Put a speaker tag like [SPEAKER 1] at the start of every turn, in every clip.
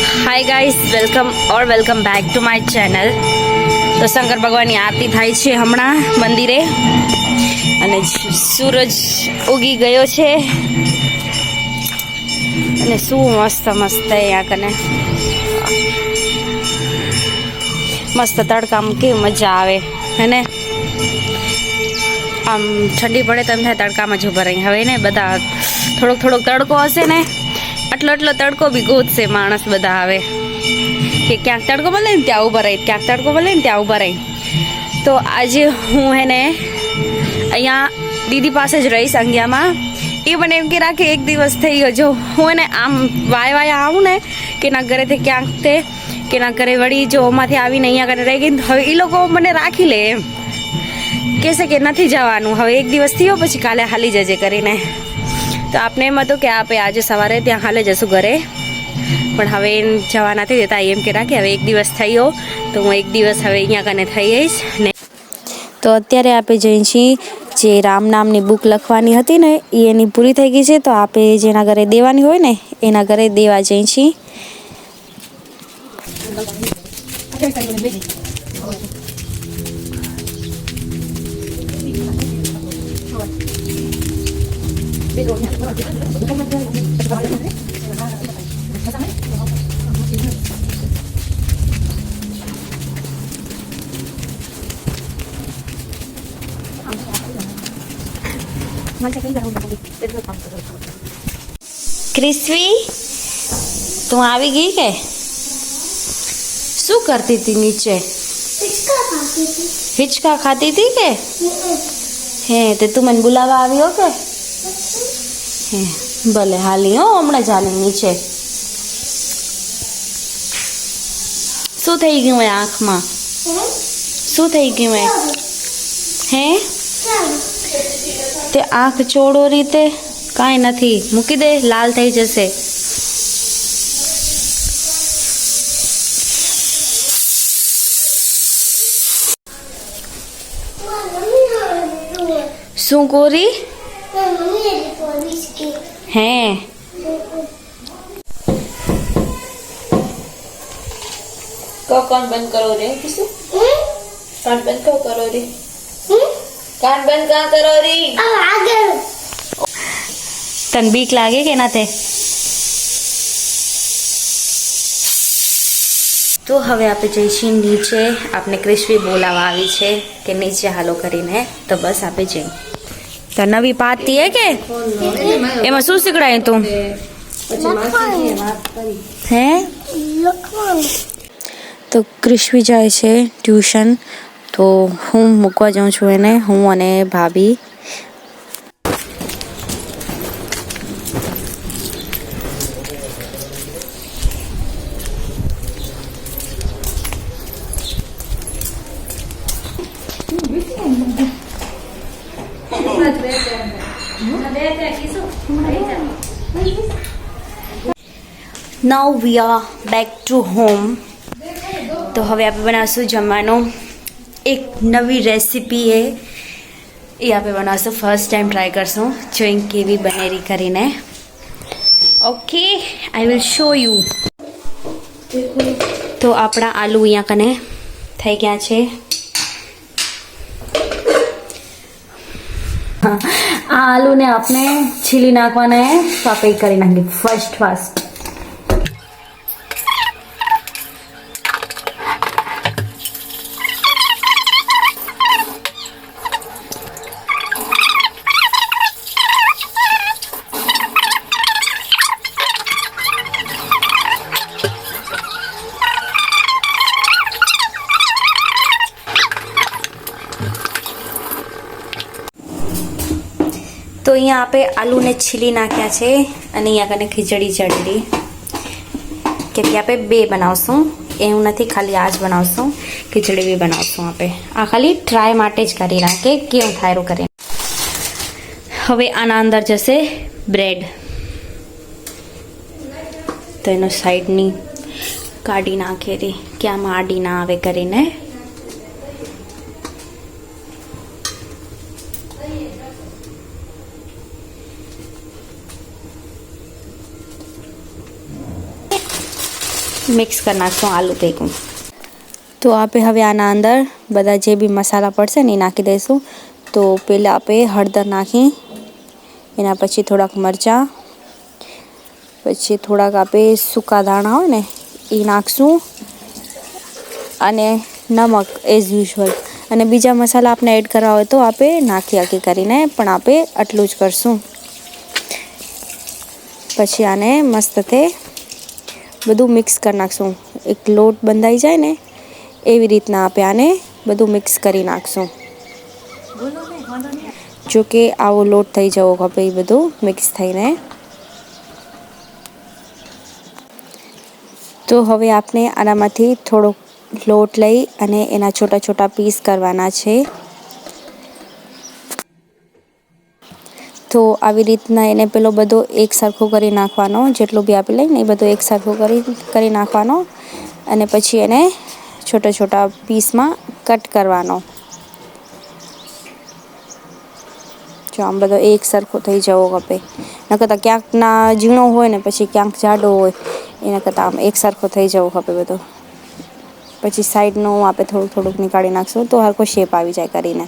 [SPEAKER 1] Hi guys welcome or welcome back to my channel તો શંકર ભગવાનની આરતી થાય છે હમણાં મંદિરે. અને સૂરજ ઉગી ગયો છે. અને શું મસ્ત મસ્ત અહીંયા કને. મસ્ત તડકામાં કેવી મજા આવે, હે ને? આમ ઠંડી પડે તો થાય તડકામાં જ ઊભા રહી હવે ને બધા થોડોક થોડોક તડકો હશે ને આટલો આટલો તડકો બી ગોતશે માણસ બધા આવે કે ક્યાંક તડકો મળે ને ત્યાં ઊભા રહી, ક્યાંક તડકો મળે ને ત્યાં ઊભા રહી. તો આજે હું એને અહીંયા દીદી પાસે જ રહીશ અંગિયામાં. એ મને એમ કે રાખે એક દિવસ થઈ ગયો. જો હું એને આમ વાય વાય આવું ને કે ના ઘરેથી ક્યાંક તે, કે ના ઘરે વળી જો આમાંથી આવીને અહીંયા ઘરે રહી ગઈ હવે એ લોકો મને રાખી લે એમ. કહેશે કે નથી જવાનું. હવે એક દિવસ થયો, પછી કાલે હાલી જજે કરીને. તો આપને એમ હતું કે આપણે આજે સવારે ત્યાં હાલે જશું ઘરે. પણ હવે જવા નથી દેતા, એમ કે રાખે હવે એક દિવસ થયો, તો હું એક દિવસ હવે અહીંયા કને થઈ જઈશ ને તો અત્યારે આપણે જઈએ છીએ, જે રામ નામની બુક લખવાની હતી ને, એ એની પૂરી થઈ ગઈ છે. તો આપણે જેના ઘરે દેવાની હોય ને, એના ઘરે દેવા જઈએ છીએ. ક્રિસ્વી તું આવી ગઈ કે શું કરતી હતી નીચે હિચકા ખાતી હતી કે હે તે તું મને બોલાવા આવ્યો કે હે ભલે હાલી, હો, હમણાં જ હાલી, નીચે. શું થઈ ગયું એ આંખમાં? શું થઈ ગયું એ હે? તે આંખ ચોળો રીતે કાંઈ નથી. મૂકી દે, લાલ થઈ જશે. શું કોરી હે.
[SPEAKER 2] કોણ બંધ કરો રે કીશું કાન બંધ કો કરો રે. કાન બંધ કા કરો રે?
[SPEAKER 1] તન બીક લાગે કે ના તે? તો હવે આપણે જઈશું નીચે આપને ક્રિસ્વી બોલાવા આવી છે કે નીચે હાલો કરીને. તો બસ આપણે જઈએ તો નવી પાતી હે કે? એમાં શું શીખડાયું તું? હે? તો ક્રિશ્વી જાય છે ટ્યુશન, તો હું મૂકવા જાઉં છું એને, હું અને ભાભી. Now we are back to home તો હવે આપણે બનાવશું જમવાનું. એક નવી રેસીપી એ. એ આપણે બનાવશું. ફર્સ્ટ ટાઈમ ટ્રાય કરશું. જોઈ કેવી બનેરી કરીને. Okay I will show you તો આપણા આલુ અહીંયા કને થઈ ગયા છે. આ આલુને આપણે છીલી નાખવાના તો કરી નાખી ફર્સ્ટ ફાસ્ટ તો અહીંયા આપણે આલુને છીલી નાખ્યા છે અને અહીંયા કને ખીચડી ચડેલી. કેમકે આપણે બે બનાવશું. એવું નથી, ખાલી આ જ બનાવશું. ખીચડી બી બનાવશું આપણે આ ખાલી ટ્રાય માટે જ કરી રાખે કેવું થાય કરીને હવે આના અંદર જશે બ્રેડ. તો એનો સાઈડની કાઢી નાખેલી કે આમાં આડી ના આવે કરીને. મિક્સ કરી નાખશું આલુ ભેગું. તો આપણે હવે આના અંદર બધા જે બી મસાલા પડશે ને એ નાખી દઈશું. તો પહેલાં આપણે હળદર નાખી, એના પછી થોડાક મરચાં, પછી થોડાક આપણે સૂકા દાણા હોય ને, એ નાખશું. અને નમક એઝ યુઝ્યુઅલ અને બીજા મસાલા આપણે એડ કરવા હોય તો આપણે નાખી આખી કરીને પણ આપણે આટલું જ કરશું. પછી આને મસ્તથી બધું મિક્સ કરી નાખશું. એક લોટ બંધાઈ જાય ને, એવી રીતના આપણે આને બધું મિક્સ કરી નાખશું. જો કે આવો લોટ થઈ જવો ખપે એ બધું મિક્સ થઈને. તો હવે આપણે આનામાંથી થોડોક લોટ લઈ અને એના છોટા છોટા પીસ કરવાના છે. તો આવી રીતના એને પેલો બધો એક સરખો કરી નાખવાનો, જેટલું બી આપી લઈને એ બધો એક સરખો કરી કરી નાખવાનો અને પછી એને છોટા છોટા પીસમાં કટ કરવાનો. જો આમ બધો એક સરખો થઈ જવો ખપે ન કરતાં ક્યાંકના ઝીણો હોય ને પછી ક્યાંક જાડો હોય, એના કરતાં આમ એક સરખો થઈ જવો ખપે બધો. પછી સાઈડનું આપણે થોડુંક થોડુંક નીકાળી નાખશું તો હરખો શેપ આવી જાય કરીને.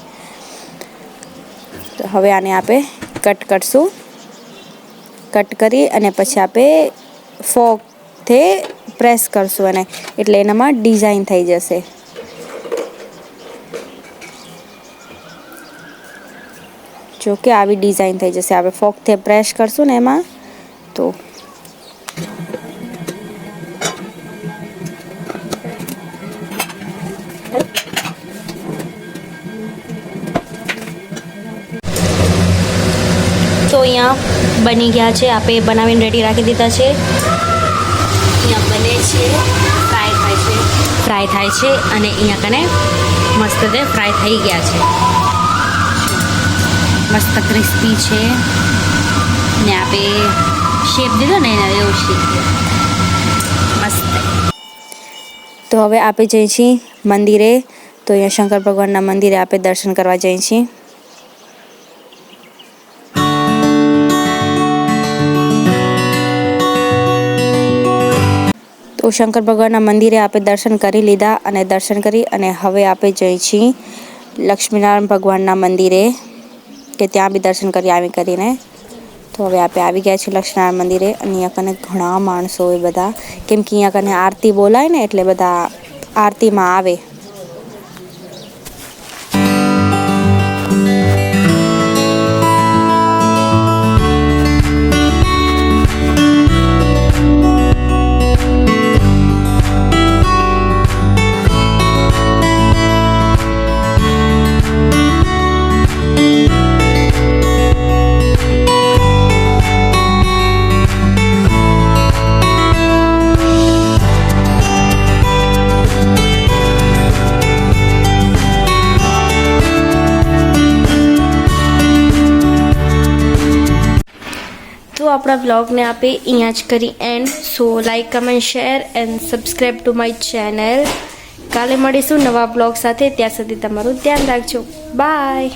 [SPEAKER 1] તો હવે આને આપણે કટ કરશું. કટ કરી અને પછી આપણે ફોકથી પ્રેસ કરશું અને એટલે એનામાં ડિઝાઇન થઈ જશે. જો કે આવી ડિઝાઇન થઈ જશે. આપણે ફોકથી પ્રેસ કરશું ને એમાં, તો અહીંયા બની ગયા છે. આપણે બનાવીને રેડી રાખી દીધા છે. અહીંયા બને છે. ફ્રાય થાય છે. ફ્રાય થાય છે અને અહીંયા કને મસ્ત તે ફ્રાય થઈ ગયા છે. મસ્ત ક્રિસ્પી છે. ને આપે શેપ દીધો ને એના એવું શેપ મસ્ત. તો હવે આપણે જઈએ છીએ મંદિરે. તો અહીંયા શંકર ભગવાનના મંદિરે આપણે દર્શન કરવા જઈએ છીએ. તો શંકર ભગવાનના મંદિરે આપણે દર્શન કરી લીધા અને દર્શન કરી અને હવે આપણે જઈ છીએ લક્ષ્મીનારાયણ ભગવાનના મંદિરે, કે ત્યાં બી દર્શન કરી આવી કરીને. તો હવે આપણે આવી ગયા છીએ લક્ષ્મીનારાયણ મંદિરે અને અહીંયા કને ઘણા માણસો હોય બધા. કેમ કે અહીંયા કને આરતી બોલાય ને એટલે બધા આરતીમાં આવે. આપણા વ્લોગને આપે અહીંયા જ કરી and so like comment share and subscribe to my channel કાલે મળીશું નવા બ્લોગ સાથે. ત્યાં સુધી તમારું ધ્યાન રાખજો. બાય